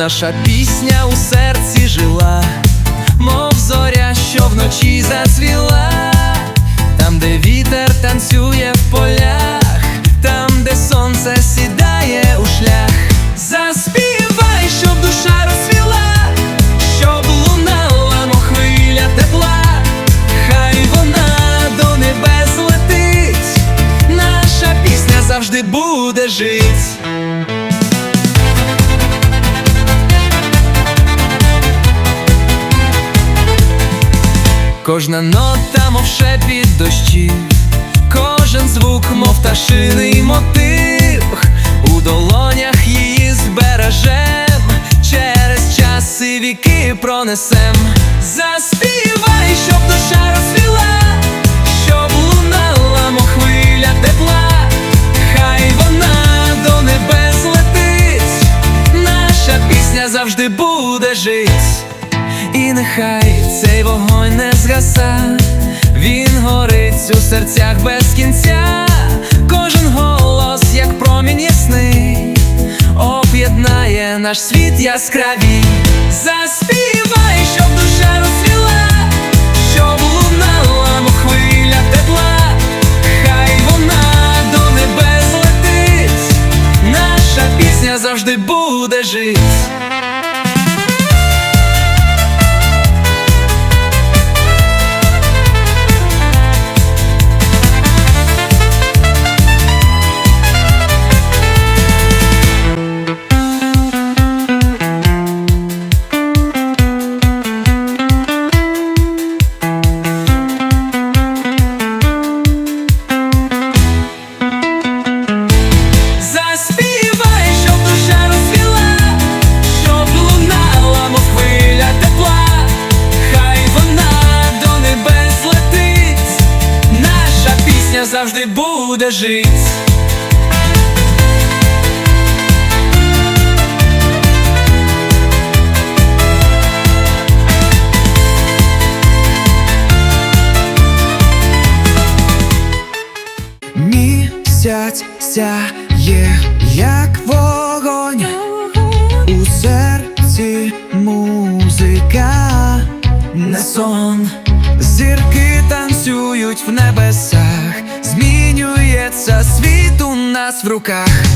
наша пісня у серці жила, мов зоря, що вночі зацвіла, там, де вітер танцює в полях, там, де сонце сідає у шлях. Заспівай, щоб душа розсвіла, щоб лунала, мов хвиля тепла, хай вона до небес летить, наша пісня завжди буде жить. Кожна нота, мов шепіт дощів, кожен звук, мов пташиний мотив, у долонях її збережем, через час і віки пронесем. Заспівай, щоб душа розсвіла, щоб лунала, мов хвиля тепла, хай вона до небес летить, наша пісня завжди буде жить. І нехай цей вогонь не згаса, він горить у серцях без кінця, кожен голос, як промінь ясний, об'єднає наш світ яскравій. Заспівай, щоб душа розсвіла, щоб лунала, мов хвиля тепла, хай вона до небес летить, наша пісня завжди буде жить. Як вогонь у серці музика, не сон, зірки танцюють в небесах, змінюється світ у нас в руках.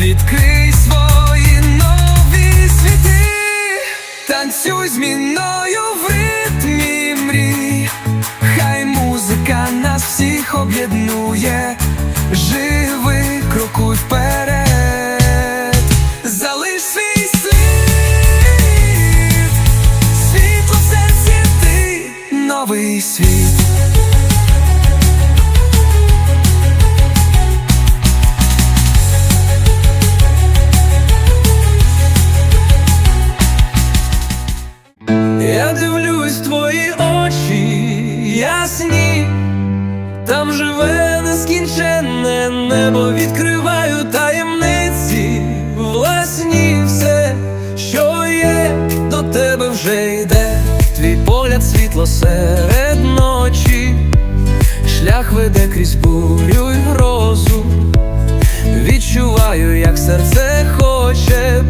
Відкрий свої нові світи. Танцюй з мною в ритмі мрій. Хай музика нас всіх об'єднує. світло серед ночі, шлях веде крізь бурю й грозу. Відчуваю, як серце хоче.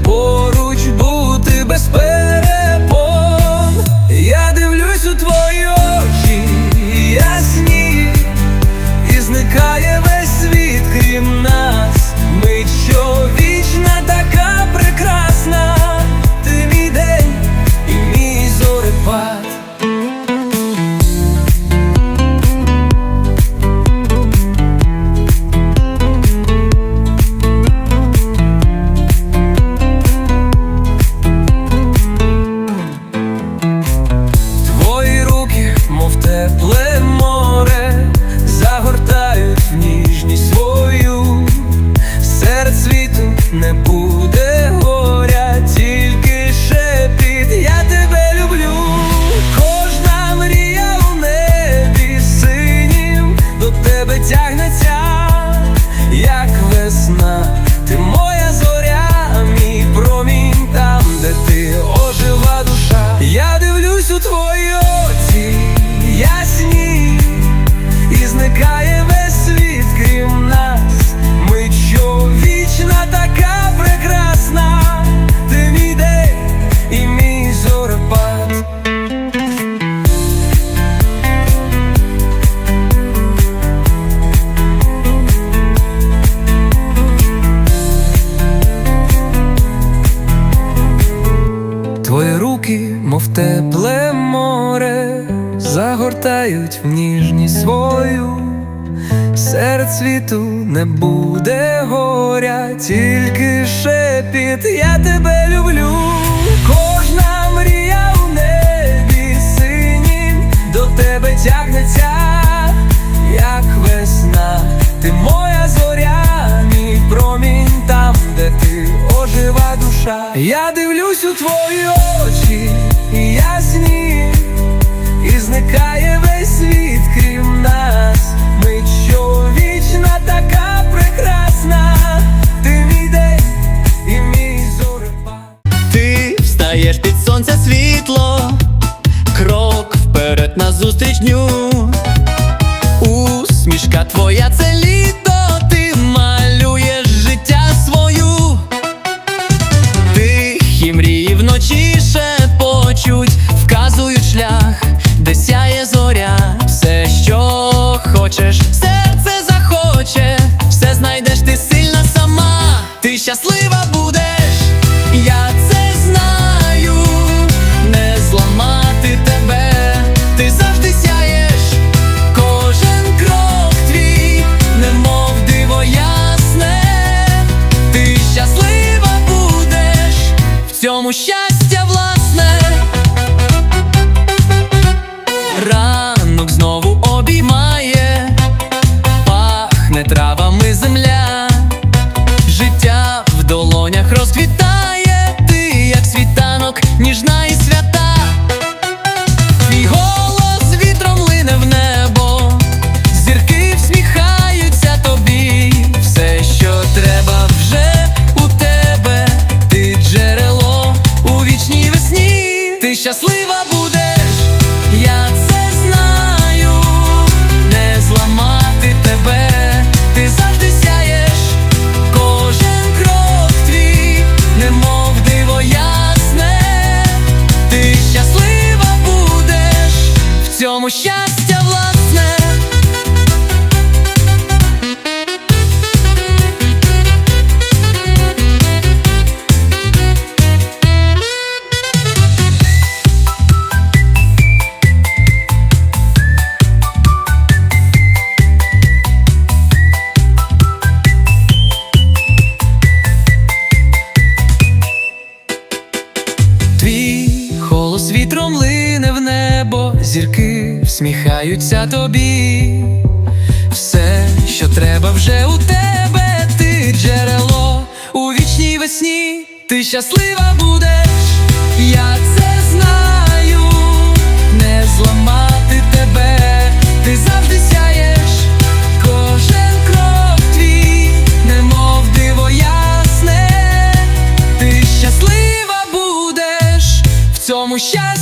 Мов тепле море, загортають в ніжність свою. Серед світу не буде горя, тільки шепіт, я тебе люблю. Кожна мрія у небі синім до тебе тягнеться, як весна. Ти моя зоря, промінь там, де ти ожива душа. Я дивлюсь у твої очі, ясні, і зникає весь світ, крім нас. Ми що вічна, така прекрасна. Ти мій день і мій зорепад. Ти встаєш під сонця світло, крок вперед назустріч дню. Усмішка твоя щастя власне. Твій голос вітром лине в небо, зірки всміхаються тобі. Все, що треба вже у тебе, ти джерело у вічній весні, ти щаслива будеш, я це знаю, не зламати тебе, ти завжди сяєш, кожен крок твій, немов диво ясне, ти щаслива будеш, в цьому щастя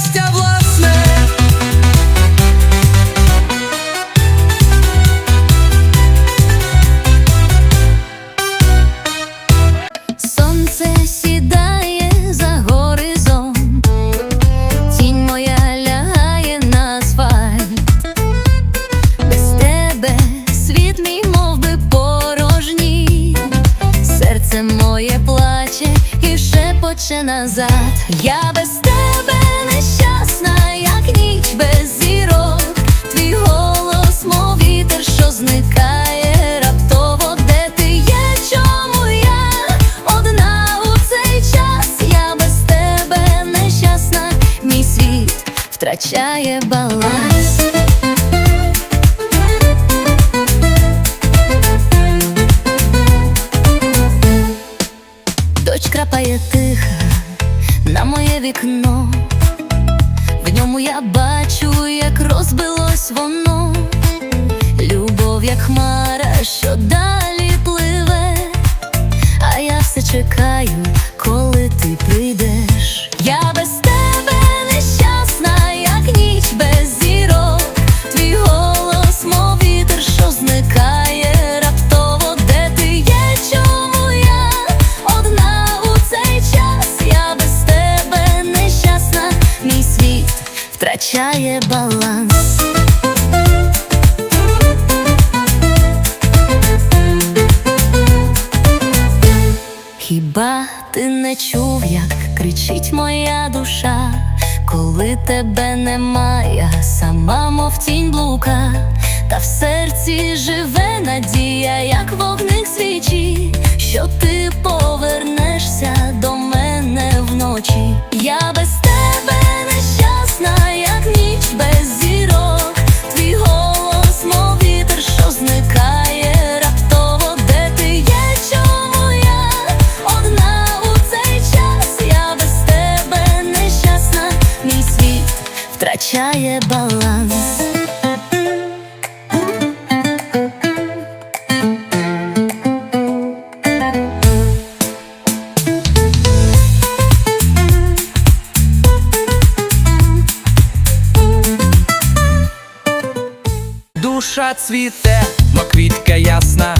夏夜斑斓 втрачає баланс. Хіба ти не чув, як кричить моя душа, коли тебе немає, сама мов тінь блука, та в серці живе надія, як вогник свічі, що ти повернешся до мене вночі. Я без тебе Квітка цвіте, мо ясна.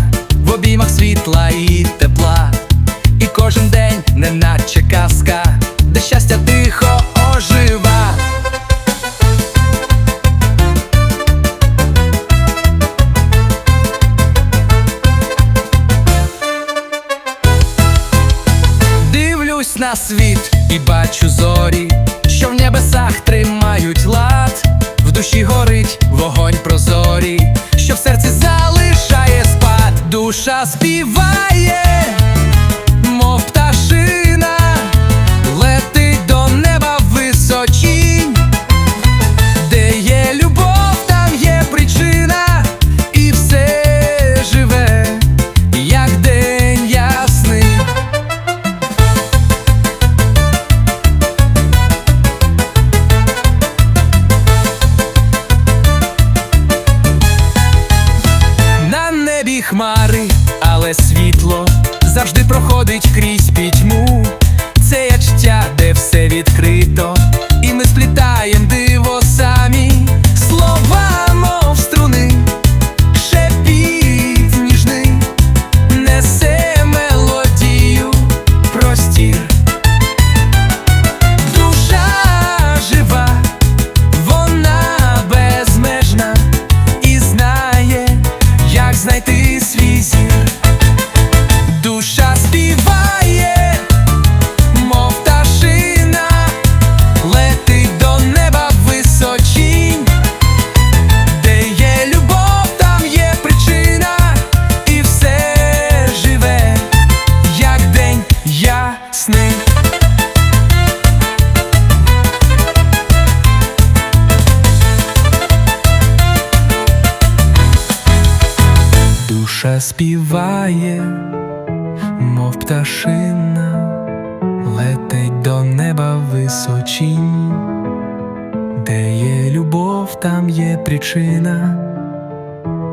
там є причина,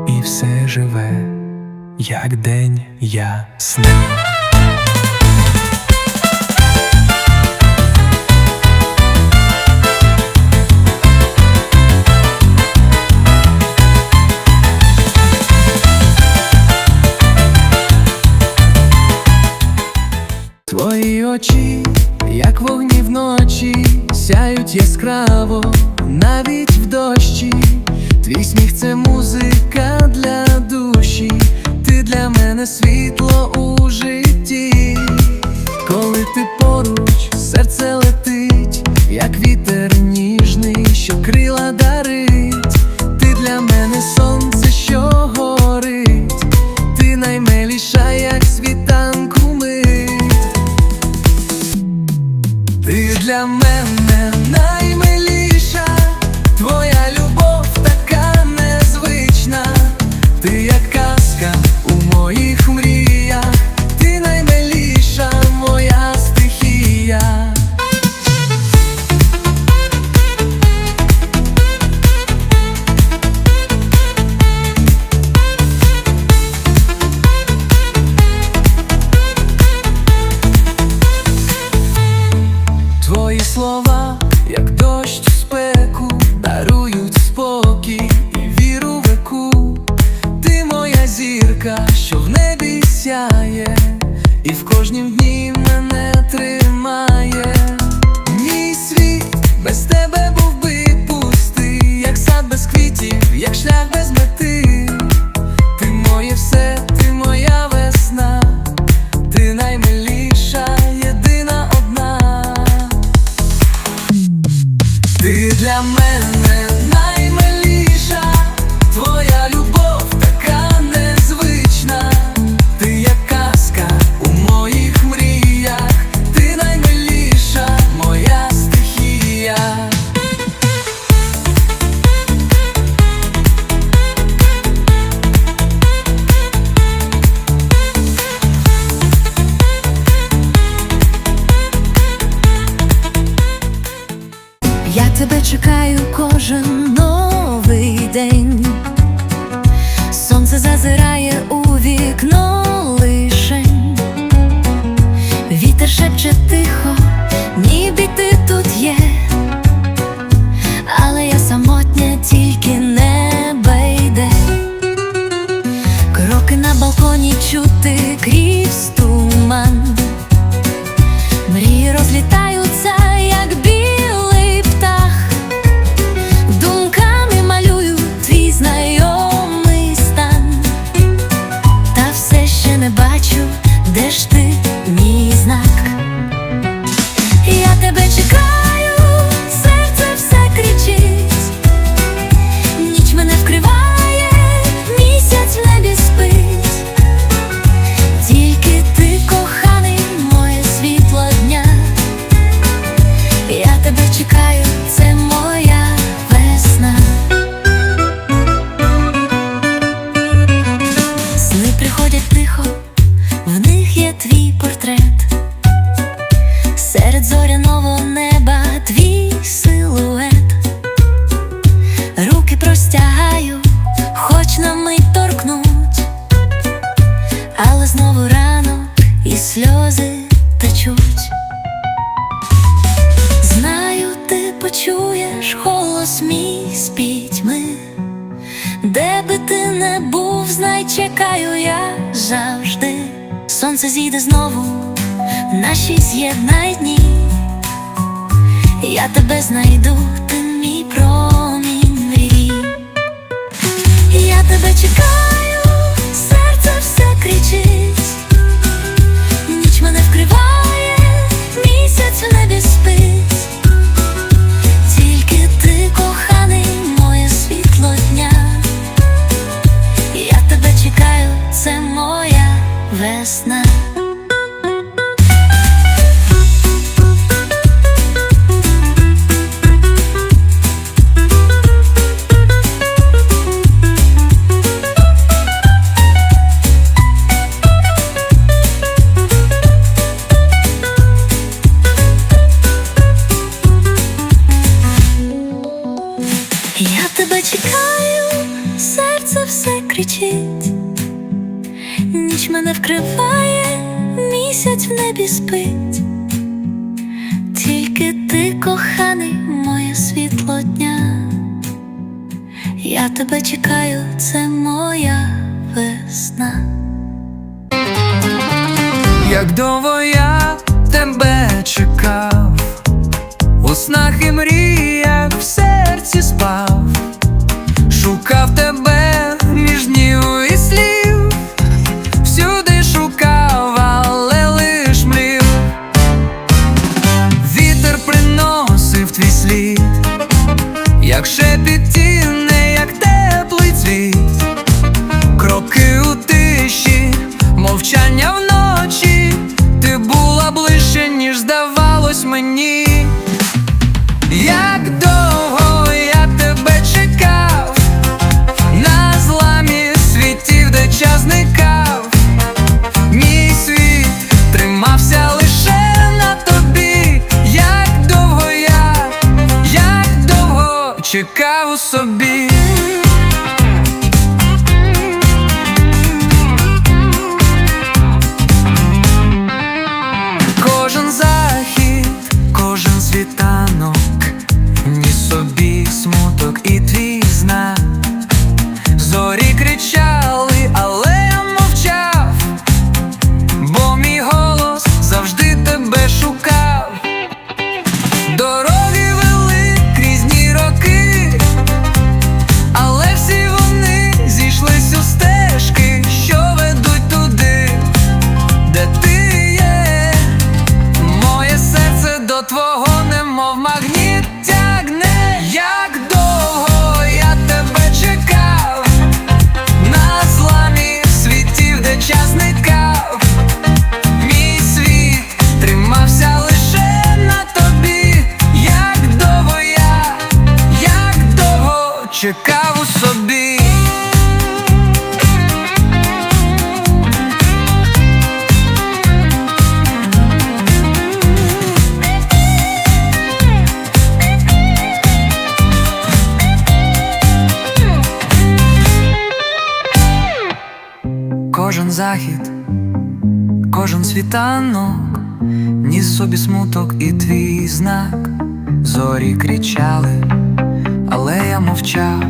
і все живе, як день ясний. Твої очі, як вогні вночі, сяють яскраво навіть. Твій сміх це музика для душі, ти для мене світло у житті, коли ти поруч, серце летить, як вітер. і мене тримає. Я тебе чекаю кожен новий день. сонце зійде знову, наші з'єднають дні, я тебе знайду, ти мій промінь мрій я тебе чекаю. ніч мене вкриває, місяць в небі спить, тільки ти, коханий, моє світло дня, я тебе чекаю, це моя весна. Як довго я тебе чекав, у снах і мріях в серці спав, шукав тебе. як шепіт чекав у собі. Захід, кожен світанок, ніс собі смуток і твій знак. Зорі кричали, але я мовчав,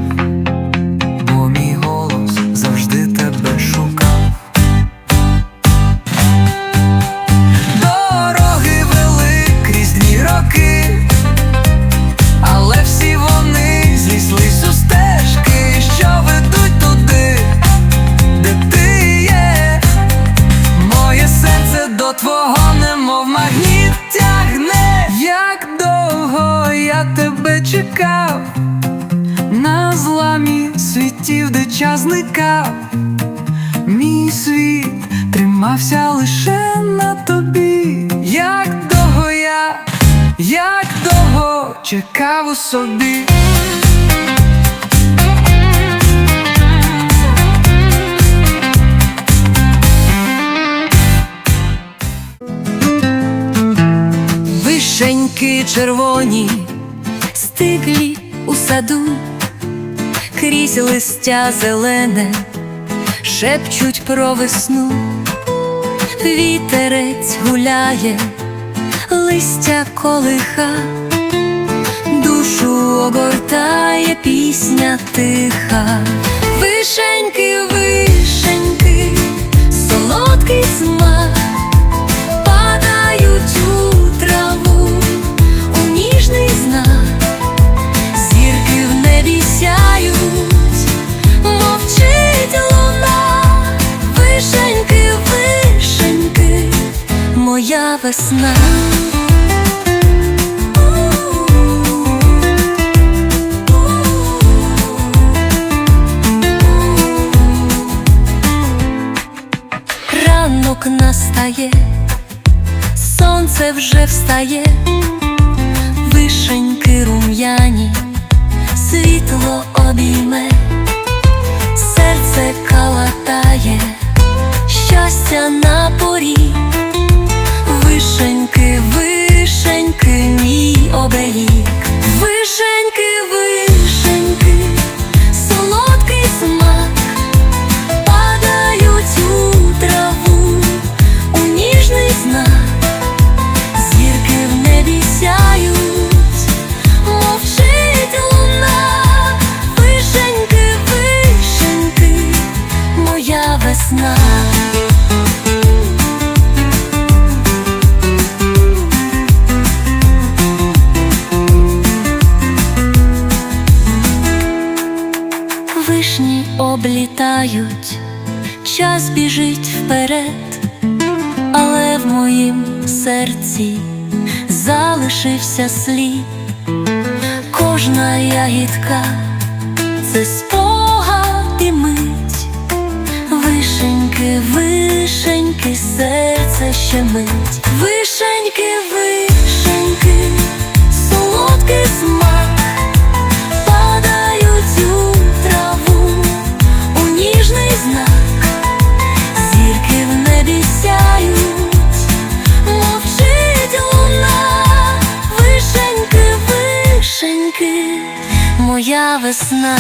довго я тебе чекав, на зламі світів, де час зникав, мій світ тримався лише на тобі, як довго я, як довго чекав у собі. Вишеньки червоні, стиглі у саду, крізь листя зелене, шепчуть про весну, вітерець гуляє, листя колиха, душу огортає пісня тиха, вишеньки, весна. Ранок настає, сонце вже встає, вишеньки рум'яні, світло обійме, серці залишився слід. Кожна ягідка це спогад і мить, вишеньки, вишеньки, серце щемить, вишеньки, вишеньки, солодкий смак. моя весна.